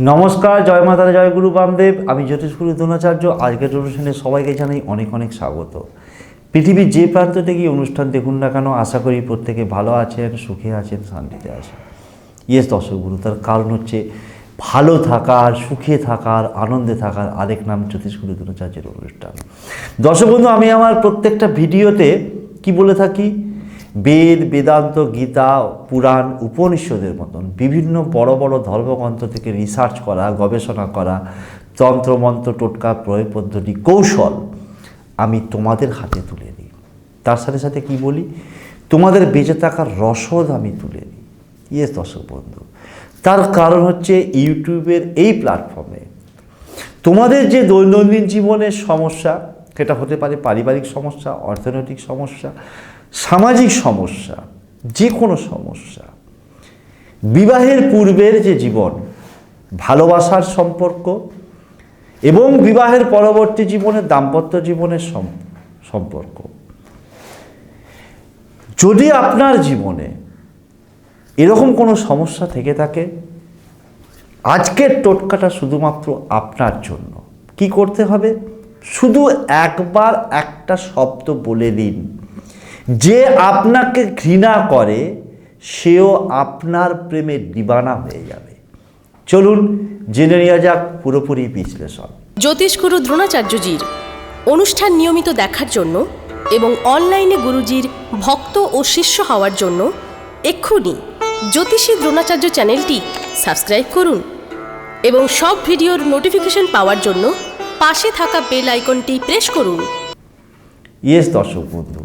নমস্কার, জয় মাতারা জয় গুরু বামদেব। আমি জ্যোতিষগুরু দ্রোণাচার্য। আজকের অনুষ্ঠানে সবাইকে জানাই অনেক অনেক স্বাগত। পৃথিবীর যে প্রান্ত থেকে অনুষ্ঠান দেখুন না কেন, আশা করি প্রত্যেকে ভালো আছেন, সুখে আছেন, শান্তিতে আছেন। ইয়েস দর্শক গুরু, তার কারণ হচ্ছে ভালো থাকার, সুখে থাকার, আনন্দে থাকার আরেক নাম জ্যোতিষগুরু দ্রোণাচার্যের অনুষ্ঠান। দর্শক বন্ধু, আমি আমার প্রত্যেকটা ভিডিওতে কি বলে থাকি? বেদ, বেদান্ত, গীতা, পুরাণ, উপনিষদের মতন বিভিন্ন বড় বড় ধর্মগ্রন্থ থেকে রিসার্চ করা, গবেষণা করা, তন্ত্রমন্ত্র, টোটকা, প্রয়োগ পদ্ধতি, কৌশল আমি তোমাদের হাতে তুলে দিই। তার সাথে সাথে কি বলি? তোমাদের বেঁচে থাকার রসদ আমি তুলে দিই। ইয়েস দর্শক বন্ধু। তার কারণ হচ্ছে ইউটিউবের এই প্ল্যাটফর্মে তোমাদের যে দৈনন্দিন জীবনের সমস্যা, সেটা হতে পারে পারিবারিক সমস্যা, অর্থনৈতিক সমস্যা সামাজিক সমস্যা যে কোনো সমস্যা। বিবাহের পূর্বের যে জীবন, ভালোবাসার সম্পর্ক এবং বিবাহের পরবর্তী জীবনে দাম্পত্য জীবনের সম্পর্ক। যদি আপনার জীবনে এরকম কোনো সমস্যা থেকে থাকে, আজকের টোটকাটা শুধুমাত্র আপনার জন্য। কি করতে হবে? শুধু একবার একটা শব্দ বলে দিন। যে আপনাকে ঘৃণা করে সেও আপনার প্রেমে দিবানা হয়ে যাবে। চলুন জেনে নেওয়া যাক পুরোপুরি বিশ্লেষণ। জ্যোতিষগুরু দ্রোণাচার্যজির অনুষ্ঠান নিয়মিত দেখার জন্য এবং অনলাইনে গুরুজির ভক্ত ও শিষ্য হওয়ার জন্য এক্ষুনি জ্যোতিষী দ্রোণাচার্য চ্যানেলটি সাবস্ক্রাইব করুন এবং সব ভিডিওর নোটিফিকেশন পাওয়ার জন্য পাশে থাকা বেল আইকনটি প্রেস করুন। ইয়েস দর্শক বন্ধু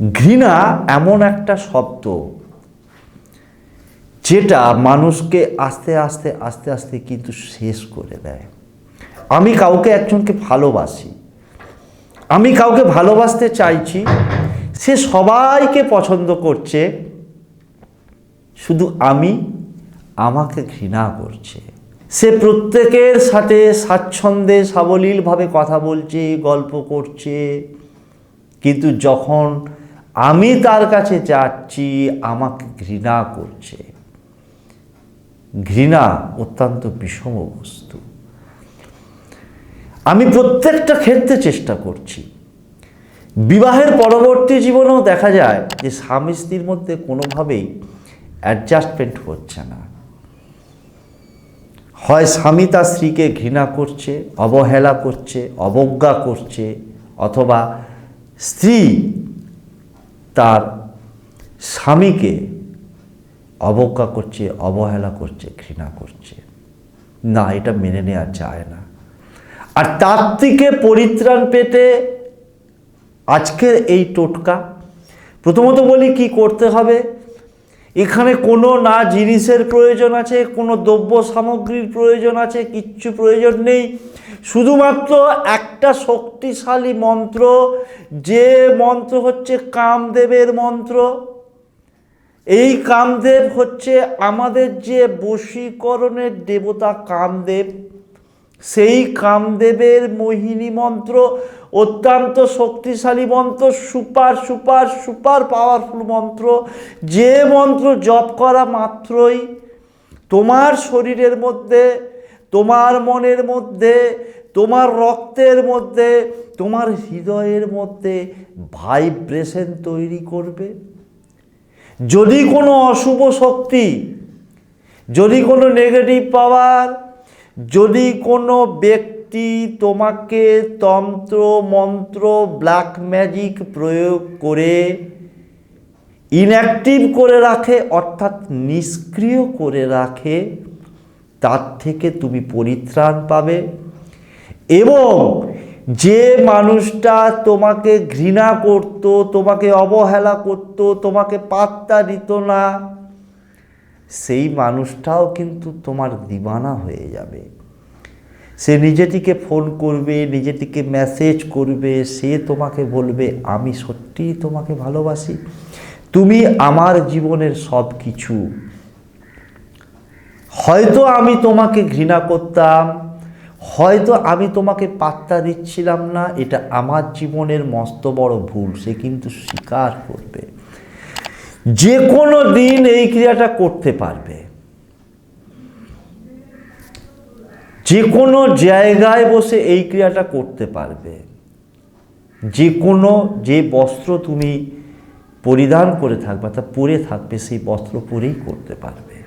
ঘৃণা এমন একটা শব্দ যেটা মানুষকে আস্তে আস্তে আস্তে আস্তে কিন্তু শেষ করে দেয়। আমি কাউকে একজনকে ভালোবাসি, আমি কাউকে ভালোবাসতে চাইছি, সে সবাইকে পছন্দ করছে, শুধু আমি আমাকে ঘৃণা করছে। সে প্রত্যেকের সাথে স্বাচ্ছন্দ্যে, সাবলীলভাবে কথা বলছে, গল্প করছে, কিন্তু যখন আমি তার কাছে যাচ্ছি, আমাকে ঘৃণা করছে। ঘৃণা অত্যন্ত বিষম বস্তু। আমি প্রত্যেকটা ক্ষেত্রে চেষ্টা করছি। বিবাহের পরবর্তী জীবনেও দেখা যায় যে স্বামী স্ত্রীর মধ্যে কোনোভাবেই অ্যাডজাস্টমেন্ট হচ্ছে না। হয় স্বামী তার স্ত্রীকে ঘৃণা করছে, অবহেলা করছে, অবজ্ঞা করছে, অথবা স্ত্রী তার স্বামীকে অবজ্ঞা করছে, অবহেলা করছে, ঘৃণা করছে। না, এটা মেনে নেওয়া যায় না। আর তার থেকে পরিত্রাণ পেতে আজকের এই টোটকা, প্রথমত বলি কি করতে হবে? এখানে কোনো না জিনিসের প্রয়োজন আছে, কোনো দ্রব্য সামগ্রীর প্রয়োজন আছে, কিচ্ছু প্রয়োজন নেই। শুধুমাত্র একটা শক্তিশালী মন্ত্র, যে মন্ত্র হচ্ছে কামদেবের মন্ত্র। এই কামদেব হচ্ছে আমাদের যে বশীকরণের দেবতা কামদেব। সেই কামদেবের মোহিনী মন্ত্র, অত্যন্ত শক্তিশালী মন্ত্র, সুপার সুপার সুপার পাওয়ারফুল মন্ত্র। যে মন্ত্র জপ করা মাত্রই তোমার শরীরের মধ্যে, তোমার মনের মধ্যে, তোমার রক্তের মধ্যে, তোমার হৃদয়ের মধ্যে ভাইব্রেশন তৈরি করবে। যদি কোনো অশুভ শক্তি, যদি কোনো নেগেটিভ পাওয়ার যদি কোনো ব্যক্তি তোমাকে তন্ত্র, মন্ত্র ব্ল্যাক ম্যাজিক প্রয়োগ করে ইনঅ্যাক্টিভ করে রাখে, অর্থাৎ নিষ্ক্রিয় করে রাখে, তার থেকে তুমি পরিত্রাণ পাবে। এবং যে মানুষটা তোমাকে ঘৃণা করত, তোমাকে অবহেলা করত, তোমাকে পাত্তা দিত না সেই মানুষটাও কিন্তু তোমার দিবানা হয়ে যাবে। সে নিজেটিকে ফোন করবে, নিজেটিকে মেসেজ করবে, সে তোমাকে বলবে, আমি সত্যিই তোমাকে ভালোবাসি। তুমি আমার জীবনের সব কিছু হয়তো আমি তোমাকে ঘৃণা করতাম, হয়তো আমি তোমাকে পাত্তা দিচ্ছিলাম না, এটা আমার জীবনের মস্ত বড় ভুল। সে কিন্তু স্বীকার করবে। যে কোনো দিন এই ক্রিয়াটা করতে পারবে। যে কোনো জায়গায় বসে এই ক্রিয়াটা করতে পারবে। যে কোনো যে বস্ত্র তুমি পরিধান করে থাকবে তা পরে থাকবে, সেই বস্ত্র পরেই করতে পারবে।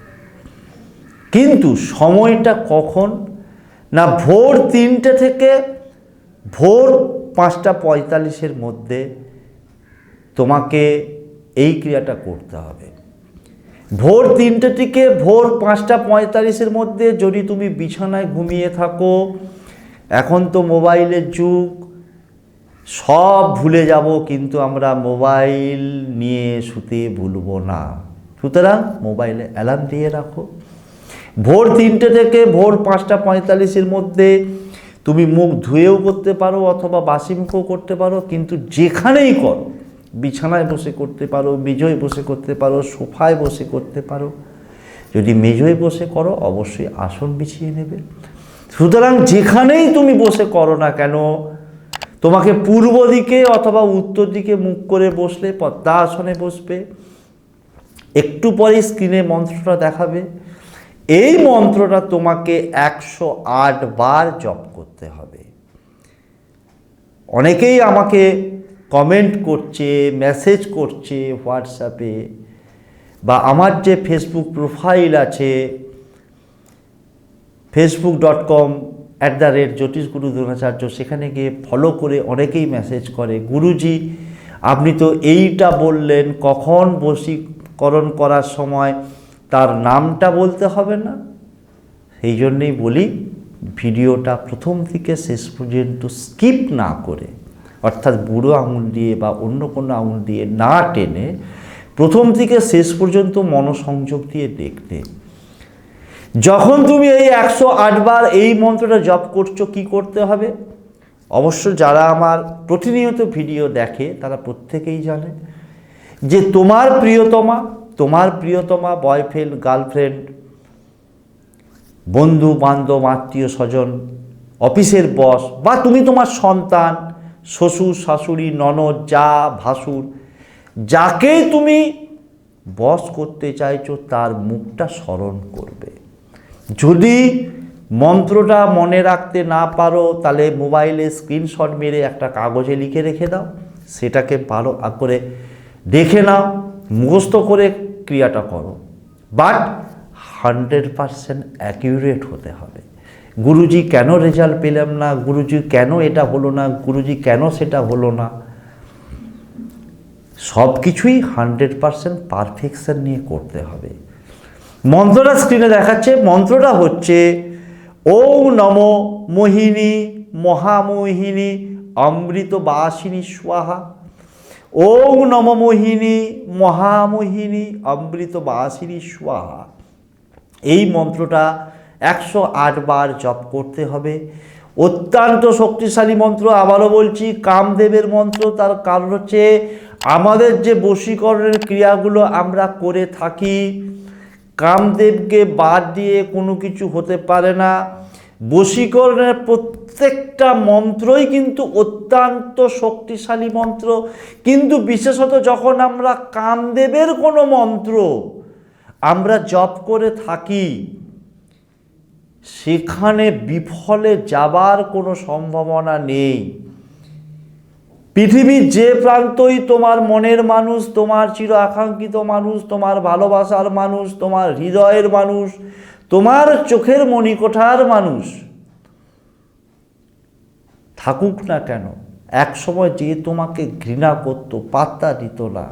কিন্তু সময়টা কখন? না, ভোর তিনটে থেকে ভোর পাঁচটা পঁয়তাল্লিশের মধ্যে তোমাকে এই ক্রিয়াটা করতে হবে। ভোর তিনটে থেকে ভোর পাঁচটা পঁয়তাল্লিশের মধ্যে যদি তুমি বিছানায় ঘুমিয়ে থাকো, এখন তো মোবাইলের যুগ, সব ভুলে যাব, কিন্তু আমরা মোবাইল নিয়ে শুতে ভুলবো না। সুতরাং মোবাইলে অ্যালার্ম দিয়ে রাখো। ভোর তিনটে থেকে ভোর পাঁচটা পঁয়তাল্লিশের মধ্যে তুমি মুখ ধুয়েও করতে পারো অথবা বাসি মুখও করতে পারো, কিন্তু যেখানেই করো বিছানায় বসে করতে পারো মেজোয় বসে করতে পারো, সোফায় বসে করতে পারো। যদি মেজোয় বসে করো, অবশ্যই আসন বিছিয়ে নেবে। সুতরাং যেখানেই তুমি বসে করো না কেন, তোমাকে পূর্ব দিকে অথবা উত্তর দিকে মুখ করে বসলে পদ্মাসনে বসবে। একটু পরে স্ক্রিনে মন্ত্রটা দেখাবে। এই মন্ত্রটা তোমাকে একশো আট বার জপ করতে হবে। অনেকেই আমাকে কমেন্ট করছে মেসেজ করছে হোয়াটসঅ্যাপে বা আমার যে ফেসবুক প্রোফাইল আছে Facebook dot com at the rate জ্যোতিষ গুরু দ্রোণাচার্য, সেখানে গিয়ে ফলো করে অনেকেই মেসেজ করে। গুরুজি, আপনি তো এইটা বললেন, কখন বশীকরণ করার সময় তার নামটা বলতে হবে না? সেই জন্যেই বলি, ভিডিওটা প্রথম থেকে শেষ পর্যন্ত স্কিপ না করে। অর্থাৎ বুড়ো আঙুল দিয়ে বা অন্য কোনো আঙুল দিয়ে না টেনে প্রথম থেকে শেষ পর্যন্ত মনসংযোগ দিয়ে দেখতে। যখন তুমি এই একশো আটবার এই মন্ত্রটা জপ করছ, কি করতে হবে? অবশ্য যারা আমার প্রতিনিয়ত ভিডিও দেখে, তারা প্রত্যেকেই জানে যে তোমার প্রিয়তমা তোমার প্রিয়তমা, বয়ফ্রেন্ড, গার্লফ্রেন্ড বন্ধু বান্ধব আত্মীয় স্বজন অফিসের বস বা তুমি তোমার সন্তান শ্বশুর, শাশুড়ি, ননদ, যা ভাসুর, যাকে তুমি বস করতে চাইছো, তার মুখটা স্মরণ করবে। যদি মন্ত্রটা মনে রাখতে না পারো, তাহলে মোবাইলে স্ক্রিনশট মেরে একটা কাগজে লিখে রেখে দাও। সেটাকে ভালো করে দেখে নাও, মুখস্থ করে ক্রিয়াটা করো। বাট হান্ড্রেড পারসেন্ট অ্যাকিউরেট হতে হবে। গুরুজি কেন রেজাল্ট পেলাম না? গুরুজি কেন এটা হলো না? গুরুজি কেন সেটা হলো না? সব কিছুই হান্ড্রেড পারসেন্ট পারফেকশন নিয়ে করতে হবে। মন্ত্রটা স্ক্রিনে দেখাচ্ছে। মন্ত্রটা হচ্ছে ওম নম মোহিনী মহামোহিনী অমৃত বাসিনী স্বাহা। ওম নম মোহিনী মহামোহিনী অমৃত বাসিনী এই মন্ত্রটা একশো আট বার জপ করতে হবে। অত্যন্ত শক্তিশালী মন্ত্র, আবারও বলছি, কামদেবের মন্ত্র, তার কারণ হচ্ছে আমাদের যে বশীকরণের ক্রিয়াগুলো আমরা করে থাকি, কামদেবকে বাদ দিয়ে কোনো কিছু হতে পারে না। বশীকরণের প্রত্যেকটা মন্ত্রই কিন্তু অত্যন্ত শক্তিশালী মন্ত্র। কিন্তু বিশেষত যখন আমরা কামদেবের কোনো মন্ত্র আমরা জপ করে থাকি সেখানে বিফলে যাবার কোনো সম্ভাবনা নেই। পৃথিবীর যে প্রান্তই তোমার মনের মানুষ, তোমার চির আকাঙ্ক্ষিত মানুষ, তোমার ভালোবাসার মানুষ, তোমার হৃদয়ের মানুষ, তোমার চোখের মণিকোঠার মানুষ, থাকুক না কেন এক সময় যে তোমাকে ঘৃণা করতো, পাত্তা দিত না,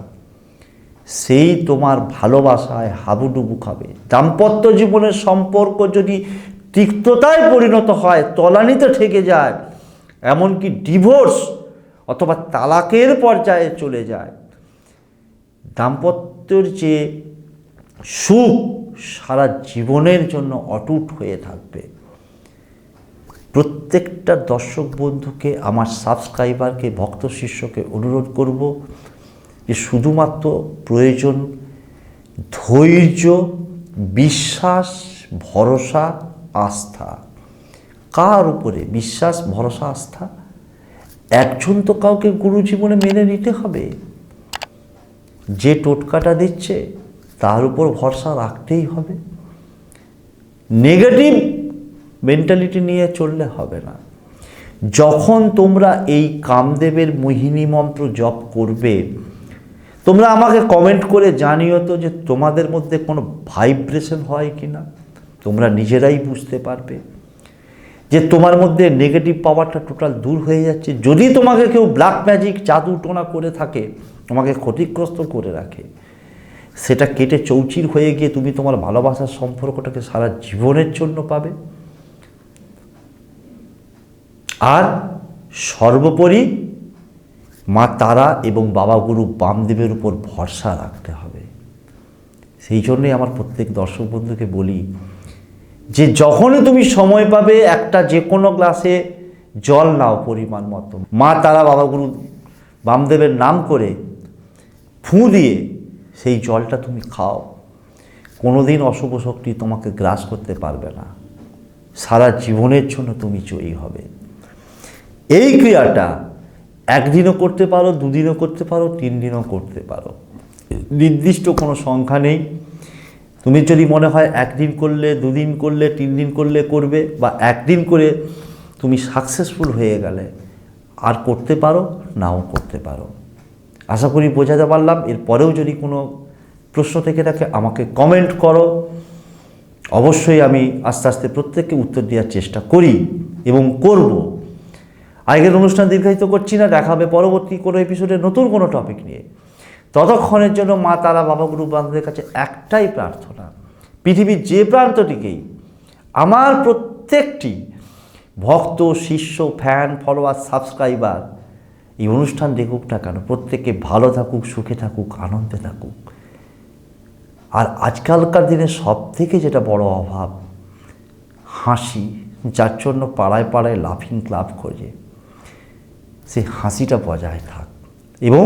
সেই তোমার ভালোবাসায় হাবুডুবু খাবে। দাম্পত্য জীবনের সম্পর্ক যদি তিক্ততায় পরিণত হয়, তলানিতে ঠেকে যায়, এমনকি ডিভোর্স অথবা তালাকের পর্যায়ে চলে যায়। দাম্পত্যের যে সুখ সারা জীবনের জন্য অটুট হয়ে থাকবে। প্রত্যেকটা দর্শক বন্ধুকে, আমার সাবস্ক্রাইবারকে, ভক্ত শিষ্যকে অনুরোধ করব যে শুধুমাত্র প্রয়োজন ধৈর্য, বিশ্বাস, ভরসা আস্থা। কার উপরে? বিশ্বাস, ভরসা, আস্থা? একজন তো কাউকে গুরু জীবনে মেনে নিতে হবে। যে টোটকাটা দিচ্ছে, তার উপর ভরসা রাখতেই হবে। নেগেটিভ মেন্টালিটি নিয়ে চললে হবে না। যখন তোমরা এই কামদেবের মোহিনী মন্ত্র জপ করবে, তোমরা আমাকে কমেন্ট করে জানিও তো যে তোমাদের মধ্যে কোনো ভাইব্রেশন হয় কি না তোমরা নিজেরাই বুঝতে পারবে যে তোমার মধ্যে নেগেটিভ পাওয়ারটা টোটাল দূর হয়ে যাচ্ছে। যদি তোমাকে কেউ ব্ল্যাক ম্যাজিক জাদু টোনা করে থাকে, তোমাকে ক্ষতিগ্রস্ত করে রাখে, সেটা কেটে চৌচির হয়ে গিয়ে তুমি তোমার ভালোবাসার সম্পর্কটাকে সারা জীবনের জন্য পাবে। আর সর্বোপরি মা তারা এবং বাবা গুরু বামদেবের উপর ভরসা রাখতে হবে। সেই জন্যই আমার প্রত্যেক দর্শক বন্ধুকে বলি যে যখনই তুমি সময় পাবে একটা যে কোনো গ্লাসে জল নাও পরিমাণ মতো। মা, তারা, বাবা, গুরু, বামদেবের নাম করে ফুঁ দিয়ে সেই জলটা তুমি খাও। কোনো দিন অশুভ শক্তি তোমাকে গ্রাস করতে পারবে না। সারা জীবনের জন্য তুমি জয়ী হবে। এই ক্রিয়াটা একদিনও করতে পারো, দুদিনও করতে পারো তিন দিনও করতে পারো। নির্দিষ্ট কোনো সংখ্যা নেই। তুমি যদি মনে হয় একদিন করলে, দুদিন করলে তিন দিন করলে করবে বা একদিন করে তুমি সাকসেসফুল হয়ে গেলে, আর করতে পারো, নাও করতে পারো। আশা করি বোঝাতে পারলাম। এরপরেও যদি কোনো প্রশ্ন থেকে থাকে, আমাকে কমেন্ট করো। অবশ্যই আমি আস্তে আস্তে প্রত্যেককে উত্তর দেওয়ার চেষ্টা করি এবং করব। আজকের অনুষ্ঠান দীর্ঘায়িত করছি না, দেখা হবে পরবর্তী কোনো এপিসোডে নতুন কোনো টপিক নিয়ে। ততক্ষণের জন্য মা, তারা, বাবা, গুরু বান্ধবের কাছে একটাই প্রার্থনা, পৃথিবীর যে প্রান্তটিকেই আমার প্রত্যেকটি ভক্ত, শিষ্য ফ্যান ফলোয়ার সাবস্ক্রাইবার এই অনুষ্ঠান দেখুক না কেন প্রত্যেকে ভালো থাকুক, সুখে থাকুক, আনন্দে থাকুক। আর আজকালকার দিনে সব থেকে যেটা বড় অভাব, হাসি, যার জন্য পাড়ায় পাড়ায় লাফিং ক্লাব খোঁজে, সেই হাসিটা বজায় থাক। এবং